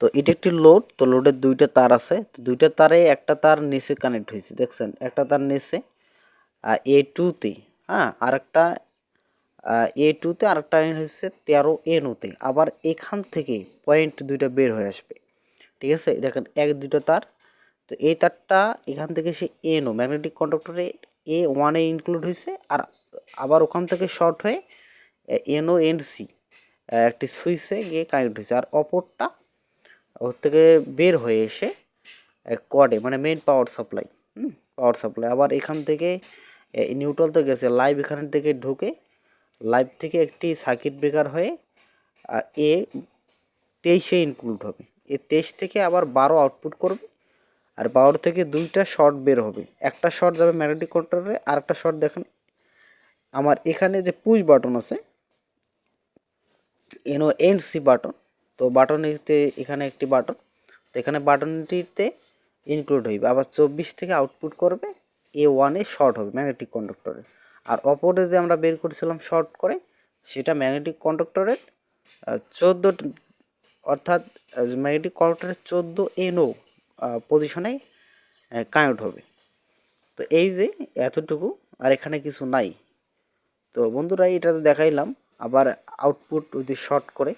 তো এটা একটি লোড তো লোডের দুইটা তার আছে। তো দুইটা তারে একটা তার নিচে কানেক্ট হয়েছে, দেখছেন? একটা তার নিচে এ টুতে হ্যাঁ? আরেকটা এ টুতে আরেকটা হচ্ছে তেরো এনোতে আবার এখান থেকে পয়েন্ট দুইটা বের হয়ে আসবে। ঠিক আছে? দেখেন, এক দুটো তার। তো এই তারটা এখান থেকে সে এনও ম্যাগনেটিক কন্ডাক্টরে এ ওয়ানে ইনক্লুড হয়েছে, আর আবার ওখান থেকে শর্ট হয়ে এনও এন্ড সি একটি সুইচে গিয়ে কানেক্ট হয়েছে। আর অপরটা ওর থেকে বের হয়ে এসে কোয়াডে মানে main power supply power supply আবার এখান থেকে নিউট্রাল তো গেছে লাইভ এখান থেকে ঢুকে লাইভ থেকে একটি সার্কিট ব্রেকার হয়ে এ তেইশে ইনক্লুড হবে। এ তেইশ থেকে আবার বারো আউটপুট করবে, আর বারো থেকে দুইটা শর্ট বের হবে। একটা শর্ট যাবে ম্যাগনেটিক কন্ট্রোলারে আর একটা শর্ট দেখেন, আমার এখানে যে পুশ বাটন আছে, এনো এন্ড সি বাটন তো বাটনটিতে এখানে একটি বাটন তো এখানে বাটনটিতে ইনক্লুড হইবে। আবার চব্বিশ থেকে আউটপুট করবে এ ওয়ানে শর্ট হবে ম্যাগনেটিক কন্ডাক্টরে আর অপরে যে আমরা বের করেছিলাম শর্ট করে, সেটা ম্যাগনেটিক কন্ডাক্টরের চোদ্দ অর্থাৎ ম্যাগনেটিক কন্ডাক্টরের চোদ্দ এনও পজিশনে কানেক্ট হবে। তো এই যে এতটুকু, আর এখানে কিছু নাই। তো বন্ধুরা এটা তো দেখাইলাম। আবার আউটপুট যদি শর্ট করে